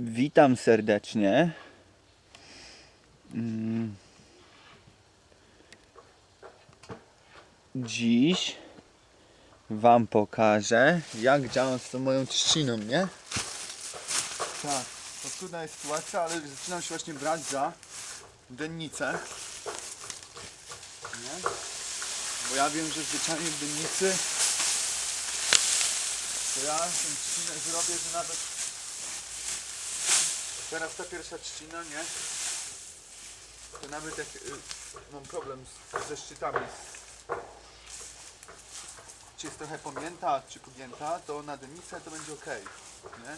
Witam serdecznie. Mm. Dziś Wam pokażę, jak działam z tą moją trzciną, nie? Tak, to trudna jest sytuacja, ale zaczynam się właśnie brać za dennicę. Nie? Bo ja wiem, że zwyczajnie w dennicy to ja tę trzcinę zrobię, że nawet Teraz ta pierwsza trzcina, nie? To nawet jak y, mam problem z, ze szczytami, czy jest trochę pomięta, czy pogięta, to na dynicę to będzie ok, nie?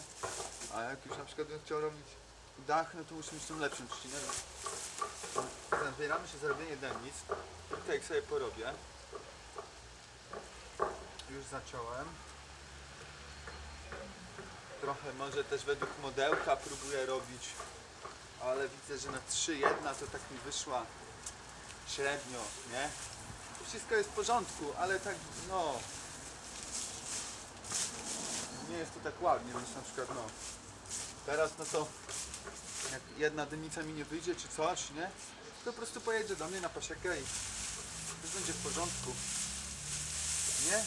A jak już na przykład bym chciał robić dach, no to muszę mieć tą lepszą trzcinę. Teraz zbieramy się za robienie denic. Tutaj sobie porobię. Już zacząłem trochę może też według modełka próbuję robić, ale widzę, że na 3 jedna to tak mi wyszła średnio, nie? To wszystko jest w porządku, ale tak no nie jest to tak ładnie, więc na przykład no teraz no to jak jedna dynica mi nie wyjdzie czy coś, nie? To po prostu pojedzie do mnie na pasiekę i już będzie w porządku, nie?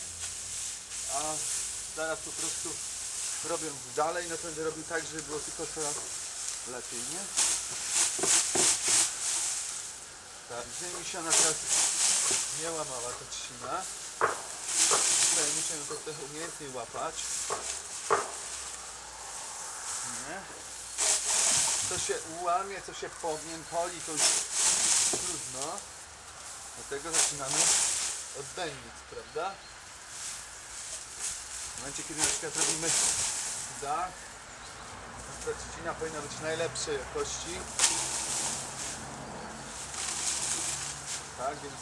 A zaraz po prostu robiąc dalej, no to będę robił tak, żeby było tylko coraz lepiej, nie? Tak, żeby mi się ona teraz nie łamała ta trzcina. Tutaj muszę ją trochę umiejętniej łapać. Nie? Co się ułamie, co się pogniętoli, to już trudno. Dlatego zaczynamy od dennic, prawda? W momencie, kiedy na przykład robimy dach, ta trzcina powinna być najlepszej jakości. Tak, więc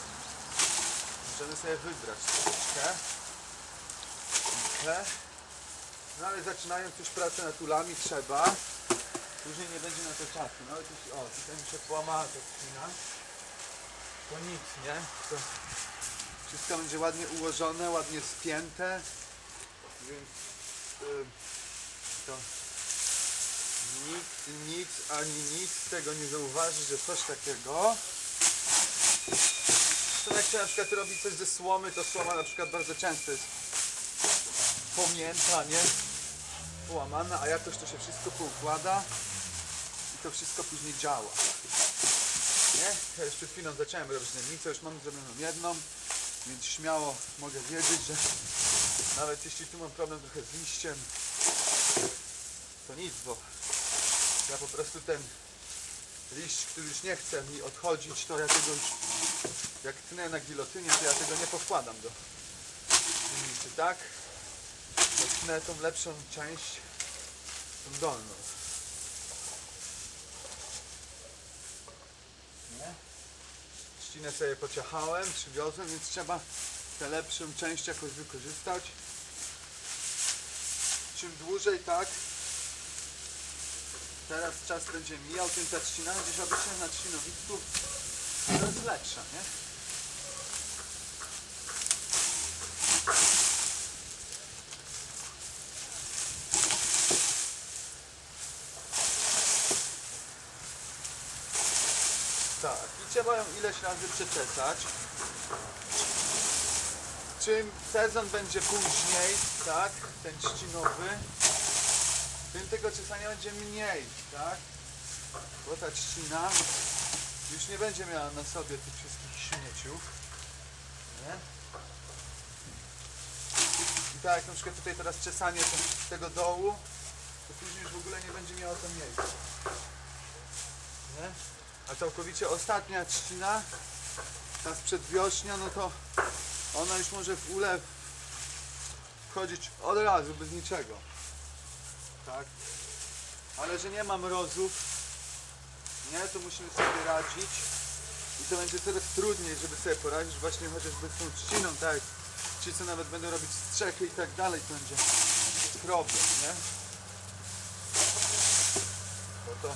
możemy sobie wybrać troszeczkę. No ale zaczynając już pracę nad ulami trzeba. Później nie będzie na to czasu. No ale tu, o, tutaj mi się połamała ta trzcina. To nic, nie? To wszystko będzie ładnie ułożone, ładnie spięte. Więc y, to nikt, nic, ani nic tego nie zauważy, że coś takiego. To jak się na przykład robi coś ze słomy, to słoma na przykład bardzo często jest pomięta, nie? Połamana, a jakoś to się wszystko poukłada i to wszystko później działa. Nie? Ja już przed chwilą zacząłem robić dębnicę, już mam zrobioną jedną, więc śmiało mogę wiedzieć, że nawet jeśli tu mam problem trochę z liściem, to nic, bo ja po prostu ten liść, który już nie chce mi odchodzić, to ja tego już, jak tnę na gilotynie, to ja tego nie powkładam do winnicy, tak? Tnę tą lepszą część, tą dolną. Trzcinę sobie pociachałem, przywiozłem, więc trzeba tę lepszą część jakoś wykorzystać. Czym dłużej tak, teraz czas będzie mijał, tym ta trzcina gdzieś obecnie na trzcinowisku coraz lepsza, nie? Tak, i trzeba ją ileś razy przeczesać. Czym sezon będzie później, tak, ten trzcinowy, tym tego czesania będzie mniej, tak? Bo ta trzcina już nie będzie miała na sobie tych wszystkich śmieciów, nie? I tak jak na przykład tutaj teraz czesanie te- tego dołu, to później już w ogóle nie będzie miała to miejsca. Nie? A całkowicie ostatnia trzcina, ta sprzed wiośnia, no to ona już może w ulew wchodzić od razu, bez niczego. Tak? Ale że nie ma mrozów, nie, to musimy sobie radzić. I to będzie coraz trudniej, żeby sobie poradzić właśnie chociażby z tą trzciną, tak? Ci, co nawet będą robić strzechy i tak dalej, to będzie problem, nie? Bo to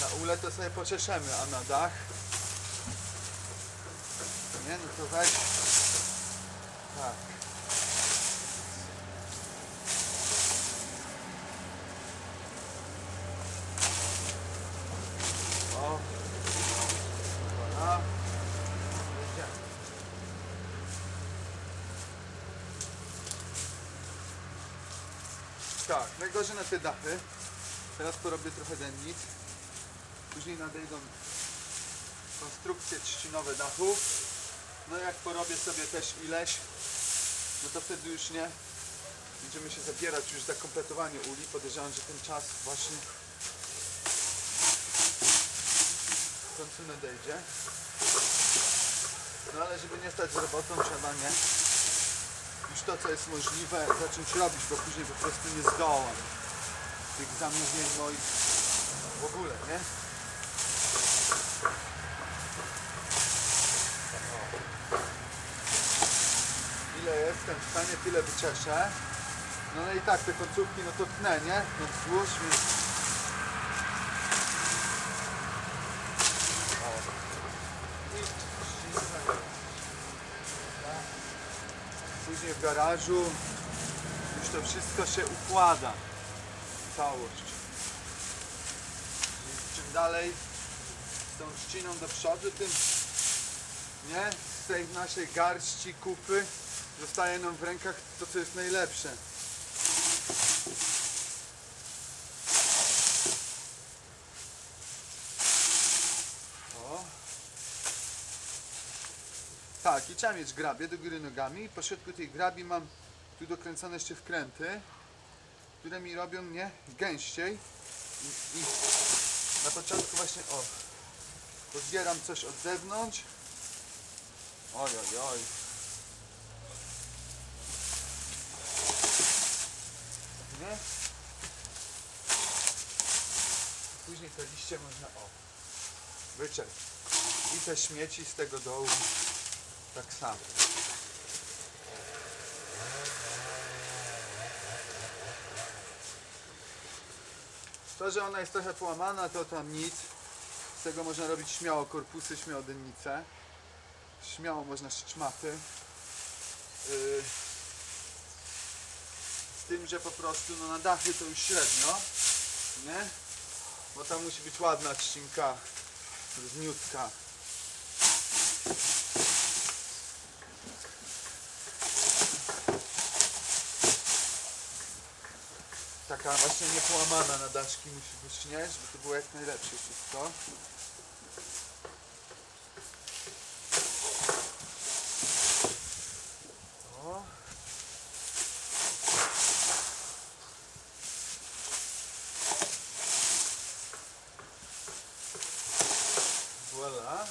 na ule to sobie poczeszemy, a na dach nie, no to weź tak. Najgorzej na te dachy. Teraz porobię trochę dennic. Później nadejdą konstrukcje trzcinowe dachów. No jak porobię sobie też ileś, no to wtedy już nie będziemy się zabierać już za kompletowanie uli. Podejrzewam, że ten czas właśnie w końcu nadejdzie. No ale żeby nie stać z robotą, trzeba nie już to co jest możliwe zacząć robić, bo później po prostu nie zdołam tych zamówień moich w ogóle, nie? Ile jestem w stanie, tyle wyczeszę. No, no i tak te końcówki no to tnę, nie? No wzdłuż, więc... O. I ścinka. Później w garażu już to wszystko się układa. Całość. Więc czym dalej z tą trzciną do przodu, tym nie? Z tej naszej garści kupy zostaje nam w rękach to, co jest najlepsze. O. Tak, i trzeba mieć grabie do góry nogami. I po środku tej grabi mam tu dokręcone jeszcze wkręty, które mi robią mnie gęściej. I, i na początku właśnie, o, pozbieram coś od zewnątrz. Oj, oj, oj. Nie? Później te liście można, o, wyczerpać. I te śmieci z tego dołu tak samo. To, że ona jest trochę połamana, to tam nic. Z tego można robić śmiało korpusy, śmiało dennice. Śmiało można szyć maty. Yy, Z tym, że po prostu no, na dachy to już średnio, nie? Bo tam musi być ładna trzcinka, równiutka. Taka właśnie niepołamana na daszki musi być, nie? Żeby to było jak najlepsze wszystko. O. Voilà.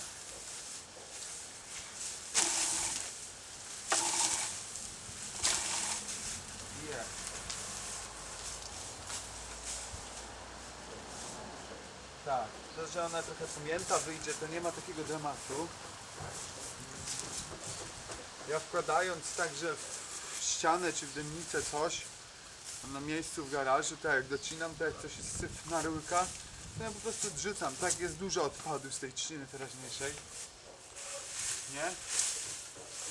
Yeah. Tak, to, że ona trochę pamięta, wyjdzie, to nie ma takiego dramatu. Ja wkładając także w ścianę czy w dymnicę coś, na miejscu w garażu, tak jak docinam, tak jak coś jest syf na rurka, to ja po prostu odrzucam. Tak jest dużo odpadów z tej trzciny teraźniejszej. Nie?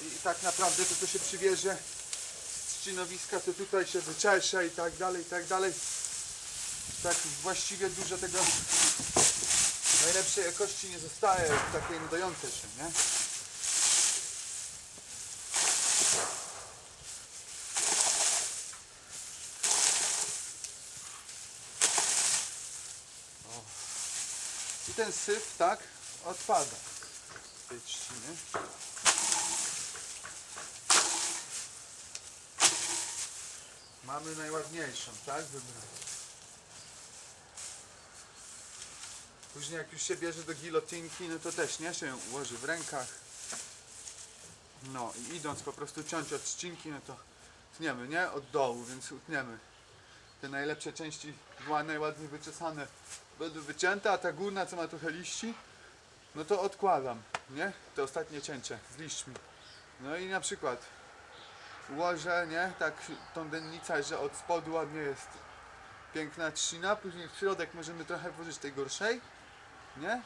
I, I tak naprawdę to, co się przywiezie z trzcinowiska, to tutaj się wyczesze i tak dalej, i tak dalej. Tak właściwie dużo tego najlepszej jakości nie zostaje, takiej nadającej się, nie? O. I ten syf, tak, odpada z tej trzciny. Mamy najładniejszą, tak, wybraną. Później jak już się bierze do gilotynki, no to też nie się ułoży w rękach. No i idąc po prostu ciąć od ścinki, no to tniemy, nie? Od dołu, więc utniemy. Te najlepsze części była najładniej wyczesane będą wycięte, a ta górna, co ma trochę liści, no to odkładam, nie? Te ostatnie cięcie z liśćmi. No i na przykład ułożę, nie? Tak tą dennicę, że od spodu ładnie jest piękna trzcina, później w środek możemy trochę włożyć tej gorszej, nie?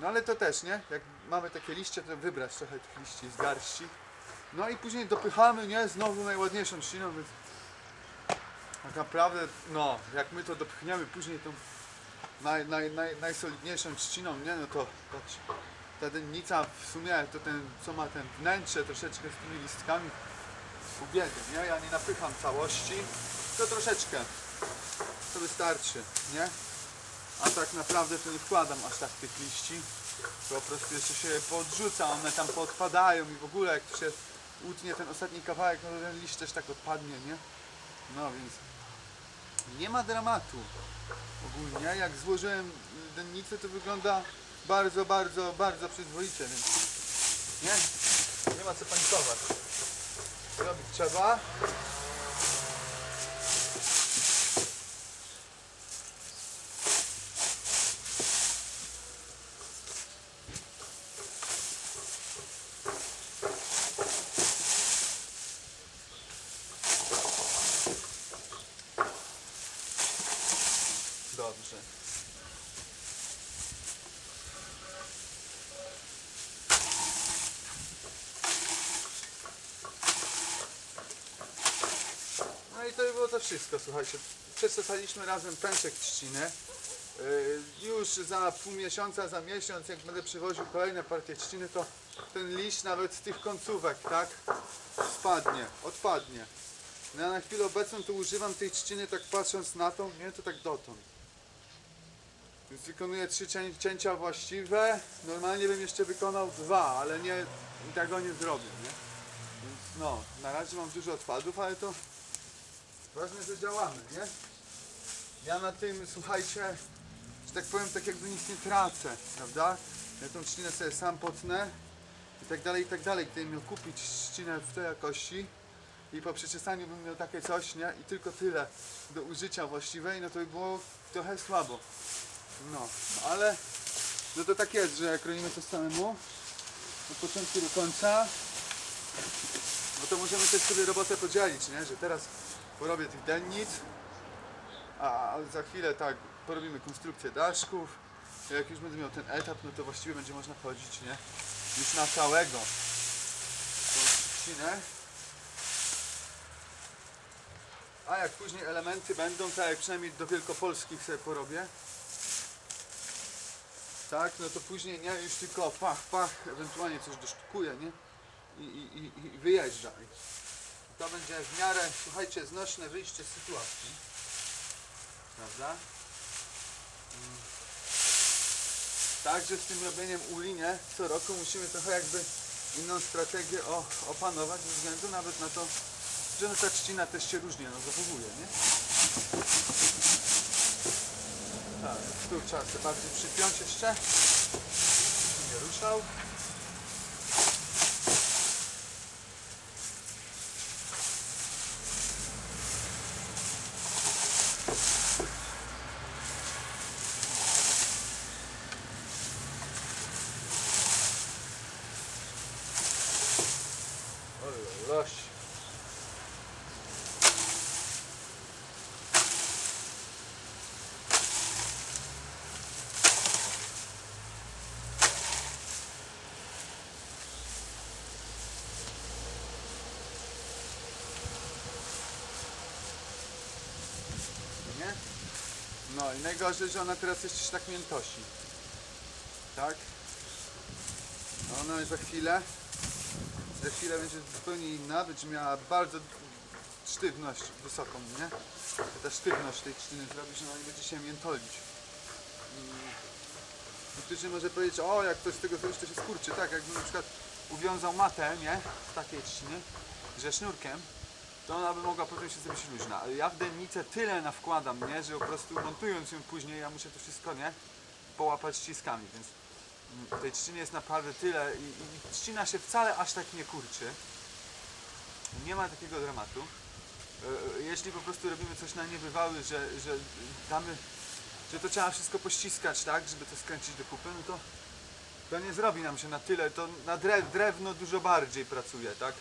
No ale to też, nie? Jak mamy takie liście, to wybrać trochę tych liści z garści. No i później dopychamy, nie? Znowu najładniejszą trzciną, więc tak naprawdę, no, jak my to dopchniemy później tą naj, naj, naj, najsolidniejszą trzciną, nie? No to patrz, ta dennica w sumie to ten, co ma ten wnętrze troszeczkę z tymi listkami ubiegiem, nie? Ja nie napycham całości, to troszeczkę to wystarczy, nie? A tak naprawdę to nie wkładam aż tak tych liści. Po prostu jeszcze się podrzuca, one tam podpadają i w ogóle jak się utnie ten ostatni kawałek, no ten liść też tak odpadnie, nie? No więc nie ma dramatu ogólnie. Jak złożyłem dennicę to wygląda bardzo, bardzo, bardzo przyzwoicie, więc nie? Nie ma co panikować. Robić trzeba. Dobrze. No i wszystko, słuchajcie. Przesadzaliśmy razem pęczek trzciny. Yy, Już za pół miesiąca, za miesiąc, jak będę przywoził kolejne partie trzciny, to ten liść nawet z tych końcówek, tak, spadnie, odpadnie. No ja na chwilę obecną to używam tej trzciny tak patrząc na tą, nie, to tak dotąd. Więc wykonuję trzy cię- cięcia właściwe. Normalnie bym jeszcze wykonał dwa, ale nie, tego nie zrobię, nie? Więc no, na razie mam dużo odpadów, ale to ważne, że działamy, nie? Ja na tym, słuchajcie, że tak powiem, tak jakby nic nie tracę, prawda? Ja tą trzcinę sobie sam potnę i tak dalej, i tak dalej. Gdybym miał kupić trzcinę w tej jakości i po przeczesaniu bym miał takie coś, nie? I tylko tyle do użycia właściwej, no to by było trochę słabo. No, ale no to tak jest, że jak robimy to samemu od początku do końca, no to możemy też sobie robotę podzielić, nie? Że teraz porobię tych dennic, a za chwilę tak porobimy konstrukcję daszków. Jak już będę miał ten etap, no to właściwie będzie można chodzić, nie? Już na całego tą trzcinę. A jak później elementy będą, tak jak przynajmniej do wielkopolskich sobie porobię, tak, no to później nie już tylko pach, pach, ewentualnie coś dosztukuję, nie? I, i, i, i wyjeżdża. To będzie w miarę, słuchajcie, znośne wyjście z sytuacji. Prawda? Mm. Także z tym robieniem uli, nie? Co roku musimy trochę jakby inną strategię o, opanować ze względu nawet na to, że no ta trzcina też się różnie no, zachowuje, nie? Tak, tu trzeba sobie bardziej przypiąć jeszcze. Nie ruszał. Oj, loś. Nie? No i najgorzej, że ona teraz jeszcze tak miętosi. Tak? No Ona za chwilę za chwilę będzie zupełnie inna, będzie miała bardzo sztywność wysoką, nie? Ta sztywność tej trzciny zrobi, że ona nie będzie się miętolić. Niektórzy może powiedzieć, o jak ktoś z tego zrobić, to się skurczy. Tak, jakbym na przykład uwiązał matę, nie? Z takiej trzciny, że sznurkiem, to ona by mogła potem się zrobić luźna. Ale ja w dennicę tyle nawkładam, nie? Że po prostu montując ją później, ja muszę to wszystko, nie? Połapać ściskami, więc mm, tej trzciny jest naprawdę tyle i, i trzcina się wcale aż tak nie kurczy. Nie ma takiego dramatu. E, e, Jeśli po prostu robimy coś na niebywały, że, że damy, że to trzeba wszystko pościskać, tak, żeby to skręcić do kupy, no to to nie zrobi nam się na tyle, to na drew, drewno dużo bardziej pracuje, tak?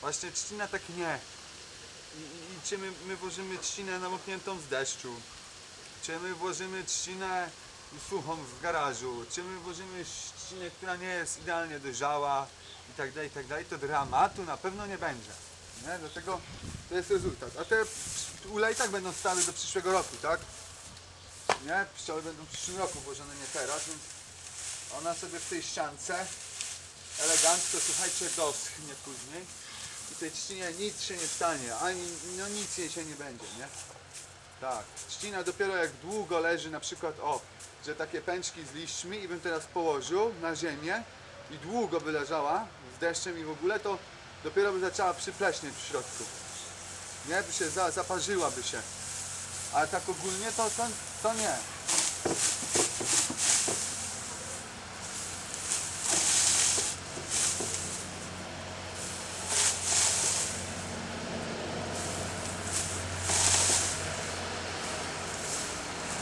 Właśnie trzcina tak nie. I, czy my, my włożymy trzcinę namokniętą z deszczu, czy my włożymy trzcinę suchą w garażu, czy my włożymy trzcinę, która nie jest idealnie dojrzała i tak dalej, i tak dalej, to dramatu na pewno nie będzie. Nie? Dlatego to jest rezultat. A te ule i tak będą stały do przyszłego roku, tak? Nie? Pszczoły będą w przyszłym roku włożone, nie teraz, więc ona sobie w tej ściance elegancko, słuchajcie, doschnie później i tej trzcinie nic się nie stanie, ani no nic jej się nie będzie, nie? Tak. Trzcina dopiero jak długo leży, na przykład o, że takie pęczki z liśćmi i bym teraz położył na ziemię i długo by leżała z deszczem i w ogóle, to dopiero by zaczęła przypleśnieć w środku. Nie? By się za, zaparzyłaby się. Ale tak ogólnie to, to, to nie.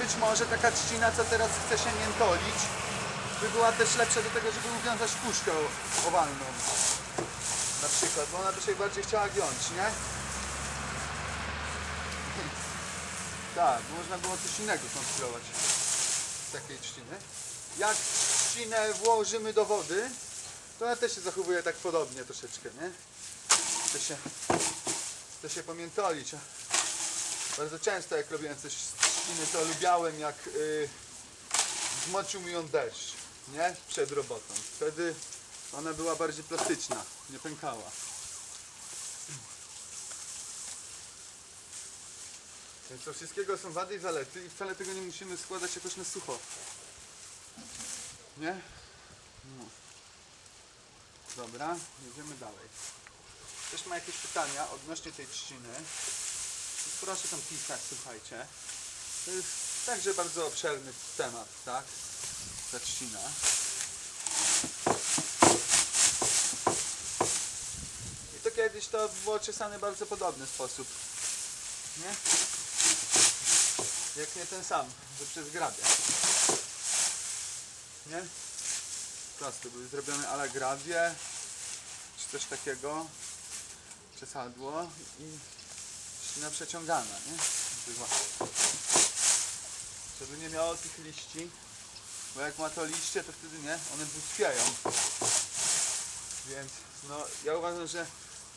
Być może taka trzcina, co teraz chce się miętolić, by była też lepsza do tego, żeby uwiązać puszkę owalną. Na przykład, bo ona by się bardziej chciała giąć, nie? Tak, można było coś innego konstruować z takiej trzciny. Jak trzcinę włożymy do wody, to ona też się zachowuje tak podobnie troszeczkę, nie? Chce się, chce się pamiętolić. Bardzo często jak robiłem coś z trzciny, to lubiałem jak y, zmoczył mi ją deszcz, nie? Przed robotą. Wtedy ona była bardziej plastyczna, nie pękała. Więc to wszystkiego są wady i zalety i wcale tego nie musimy składać jakoś na sucho. Nie? No. Dobra, jedziemy dalej. Ktoś ma jakieś pytania odnośnie tej trzciny? Proszę tam pisać, słuchajcie. To jest także bardzo obszerny temat, tak? Ta trzcina. I to kiedyś to było czesane bardzo podobny sposób. Nie? Jak nie ten sam, że przez grabie. Nie? Prosto były zrobione ala grabie, czy coś takiego. Przesadło i trzcina przeciągana, nie? Żeby nie miało tych liści, bo jak ma to liście, to wtedy nie, one butwieją. Więc no, ja uważam, że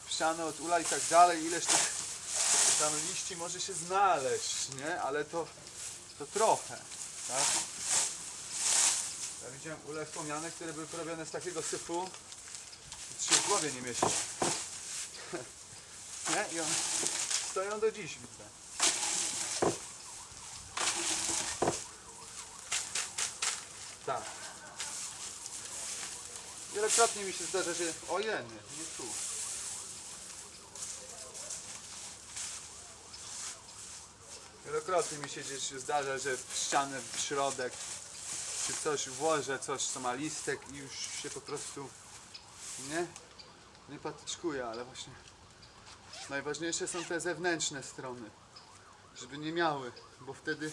ścianę od ula i tak dalej, ileś tych tam liści może się znaleźć, nie? Ale to, to trochę, tak? Ja widziałem ule wspomniane, które były porobione z takiego syfu, że się w głowie nie mieści. nie? I one stoją do dziś, widzę. Tak. Wielokrotnie mi się zdarza, że... Ojej, nie tu. Wielokrotnie mi się gdzieś zdarza, że w ścianę, w środek, czy coś włożę, coś co ma listek i już się po prostu nie, nie patyczkuje, ale właśnie najważniejsze są te zewnętrzne strony, żeby nie miały, bo wtedy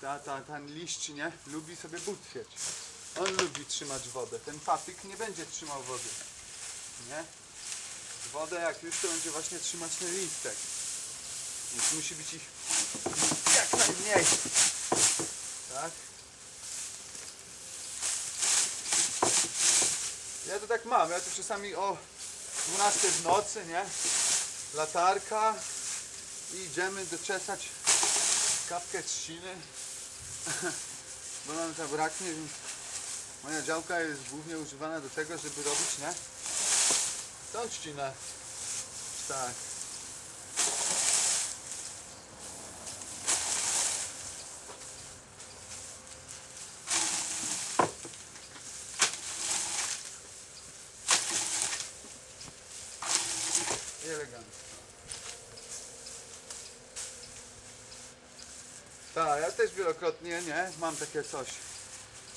ta, ta, ten liść nie, lubi sobie butwieć. On lubi trzymać wodę. Ten papik nie będzie trzymał wody. Nie? Wodę jak już to będzie właśnie trzymać ten listek. Więc musi być ich jak najmniej. Tak? Ja to tak mam, ja to czasami o 12 w nocy, nie? Latarka i idziemy doczesać kapkę trzciny, bo nam zabraknie, więc moja działka jest głównie używana do tego, żeby robić, nie? Tą trzcinę. Tak. Elegancko. Tak, ja też wielokrotnie, nie, mam takie coś.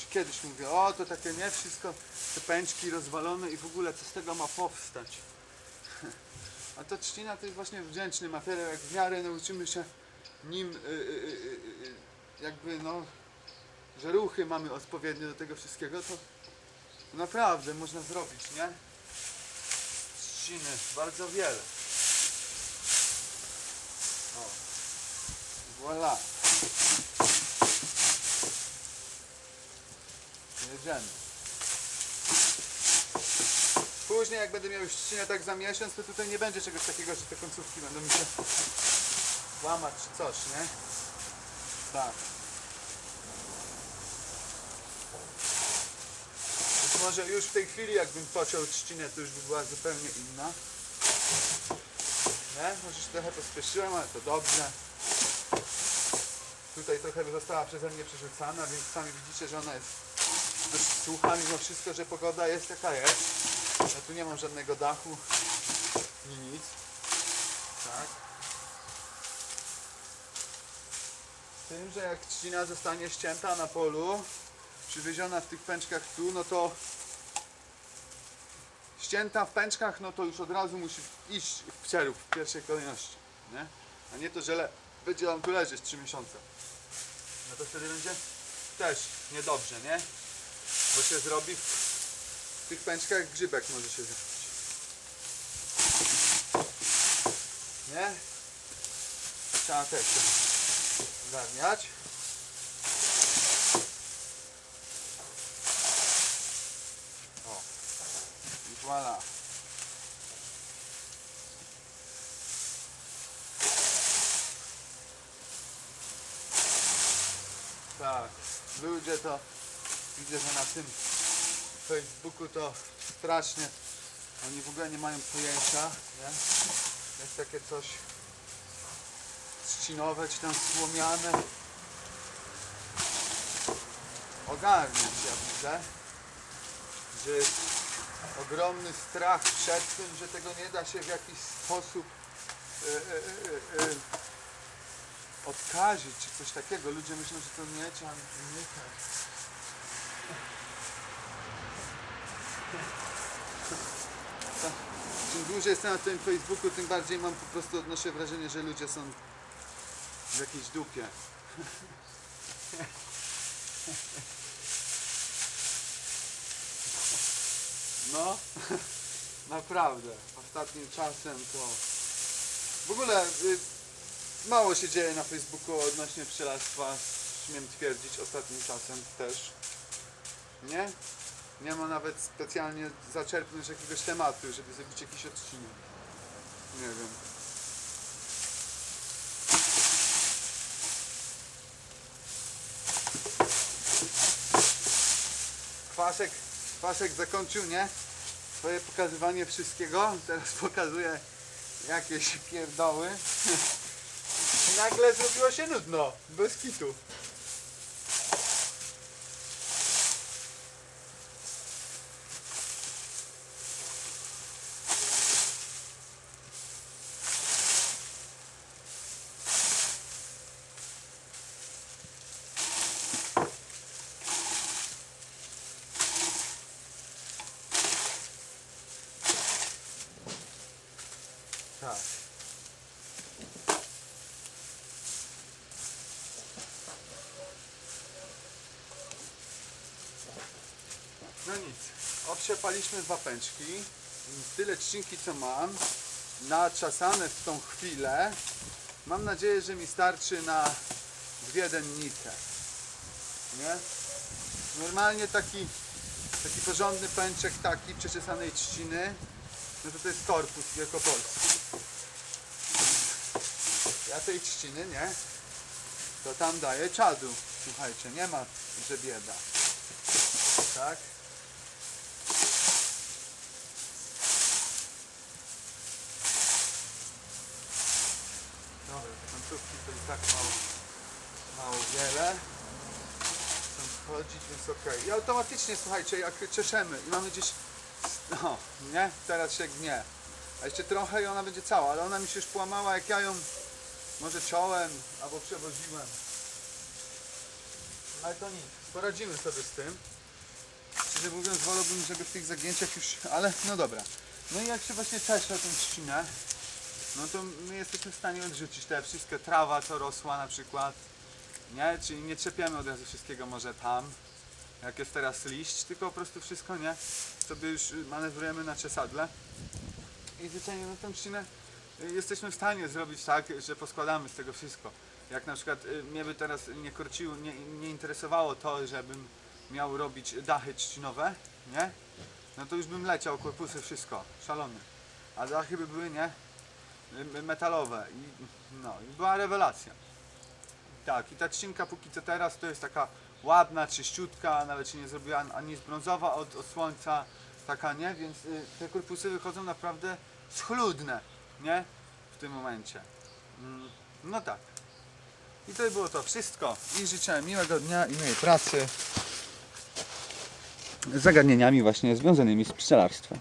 Kiedyś mówię, o to takie nie, wszystko, te pęczki rozwalone i w ogóle co z tego ma powstać. A to trzcina to jest właśnie wdzięczny materiał, jak w miarę nauczymy się nim, y, y, y, jakby no, że ruchy mamy odpowiednie do tego wszystkiego, to naprawdę można zrobić, nie? Trzciny bardzo wiele. O. Voilà. Jedziemy. Później jak będę miał już trzcinę tak za miesiąc, to tutaj nie będzie czegoś takiego, że te końcówki będą mi się łamać czy coś, nie? Tak. Być może już w tej chwili jakbym pociął trzcinę, to już by była zupełnie inna. Nie? Może się trochę pospieszyłem, ale to dobrze. Tutaj trochę została przeze mnie przerzucana, więc sami widzicie, że ona jest sucha, mimo wszystko, że pogoda jest jaka jest. Ja tu nie mam żadnego dachu, ni nic. Tak. Tym, że jak trzcina zostanie ścięta na polu, przywieziona w tych pęczkach tu, no to ścięta w pęczkach, no to już od razu musi iść w przerób w pierwszej kolejności, nie? A nie to, że le- będzie tam tu leżeć 3 miesiące. No to wtedy będzie też niedobrze, nie? Bo się zrobi w, tych pęczkach grzybek może się zrobić. Nie? Trzeba też to ogarniać. O. I voilà. Tak, ludzie to widzę, że na tym Facebooku to strasznie oni w ogóle nie mają pojęcia, nie? Jest takie coś trzcinowe czy tam słomiane. Ogarniać ja widzę, że jest ogromny strach przed tym, że tego nie da się w jakiś sposób e, e, e, odkazić, czy coś takiego. Ludzie myślą, że to nie trzeba unikać. To- Czym dłużej jestem na tym Facebooku, tym bardziej mam po prostu odnoszę wrażenie, że ludzie są w jakiejś dupie. No, naprawdę. Ostatnim czasem to w ogóle y, mało się dzieje na Facebooku odnośnie pszczelarstwa, śmiem twierdzić, ostatnim czasem też. Nie? Nie ma nawet specjalnie zaczerpnąć jakiegoś tematu, żeby zrobić jakiś odcinek. Nie wiem. Kwasek, Kwasek zakończył, nie? Swoje pokazywanie wszystkiego. Teraz pokazuje jakieś pierdoły. Nagle zrobiło się nudno. Bez kitu. Tak. No nic. Obsiepaliśmy dwa pęczki. Tyle trzcinki co mam. Naczasane w tą chwilę. Mam nadzieję, że mi starczy na dwie dennite. Nie? Normalnie taki, taki porządny pęczek taki przeczesanej trzciny. No to to jest korpus wielkopolski. Ja tej trzciny, nie? To tam daję czadu. Słuchajcie, nie ma, że bieda. Tak? Dobra, te końcówki to i tak mało, mało wiele. Chcą wchodzić, więc okej. I automatycznie, słuchajcie, jak czeszemy i mamy gdzieś... No, nie? Teraz się gnie. A jeszcze trochę i ona będzie cała, ale ona mi się już połamała, jak ja ją może ciąłem albo przewoziłem. Ale to nic, poradzimy sobie z tym. Szczerze mówiąc, wolałbym, żeby w tych zagięciach już... Ale no dobra. No i jak się właśnie czesze tą trzcinę, no to my jesteśmy w stanie odrzucić te wszystkie trawa, co rosła na przykład. Nie? Czyli nie trzepiemy od razu wszystkiego może tam, jak jest teraz liść, tylko po prostu wszystko, nie? Sobie już manewrujemy na czesadle. I zwyczajnie na tą trzcinę y, jesteśmy w stanie zrobić tak, że poskładamy z tego wszystko. Jak na przykład y, mnie by teraz nie korciło, nie, nie interesowało to, żebym miał robić dachy trzcinowe, nie? No to już bym leciał, korpusy, wszystko, szalony. A dachy by były, nie? Y, Metalowe i no, i była rewelacja. Tak, i ta trzcinka póki co teraz to jest taka ładna, czyściutka, nawet się nie zrobiła ani brązowa od, od słońca, taka nie, więc y, te korpusy wychodzą naprawdę schludne, nie? W tym momencie. Mm, no tak. I to by było to wszystko. I życzę miłego dnia i miłej pracy z zagadnieniami właśnie związanymi z pszczelarstwem.